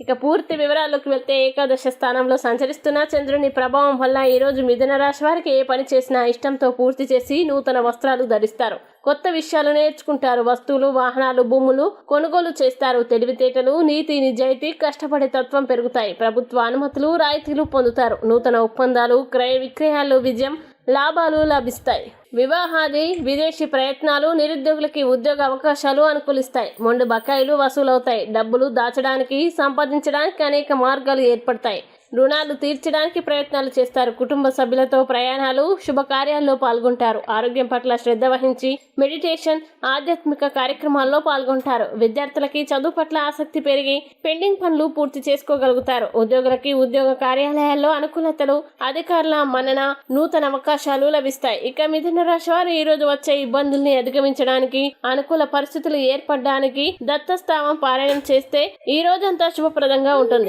ఇక పూర్తి వివరాల్లోకి వెళ్తే ఏకాదశ స్థానంలో సంచరిస్తున్న చంద్రుని ప్రభావం వల్ల ఈరోజు మిథున రాశి వారికి ఏ పని చేసినా ఇష్టంతో పూర్తి చేసి నూతన వస్త్రాలు ధరిస్తారు. కొత్త విషయాలు నేర్చుకుంటారు. వస్తువులు వాహనాలు భూములు కొనుగోలు చేస్తారు. తెలివితేటలు నీతి నిజాయితీ కష్టపడే తత్వం పెరుగుతాయి. ప్రభుత్వ అనుమతులు రాయితీలు పొందుతారు. నూతన ఒప్పందాలు క్రయ విక్రయాల్లో విజయం లాభాలు లభిస్తాయి. వివాహాది విదేశీ ప్రయత్నాలు నిరుద్యోగులకి ఉద్యోగ అవకాశాలు అనుకూలిస్తాయి. మొండి బకాయిలు వసూలవుతాయి. డబ్బులు దాచడానికి సంపాదించడానికి అనేక మార్గాలు ఏర్పడతాయి. రుణాలు తీర్చడానికి ప్రయత్నాలు చేస్తారు. కుటుంబ సభ్యులతో ప్రయాణాలు శుభకార్యాల్లో పాల్గొంటారు. ఆరోగ్యం పట్ల శ్రద్ధ వహించి మెడిటేషన్ ఆధ్యాత్మిక కార్యక్రమాల్లో పాల్గొంటారు. విద్యార్థులకి చదువు పట్ల ఆసక్తి పెరిగి పెండింగ్ పనులు పూర్తి చేసుకోగలుగుతారు. ఉద్యోగులకి ఉద్యోగ కార్యాలయాల్లో అనుకూలతలు అధికారుల మన్నన నూతన అవకాశాలు లభిస్తాయి. ఇక మిథున రాశి వారు ఈ రోజు వచ్చే ఇబ్బందుల్ని అధిగమించడానికి అనుకూల పరిస్థితులు ఏర్పడడానికి దత్తస్థావం పారాయణం చేస్తే ఈ రోజంతా శుభప్రదంగా ఉంటుంది.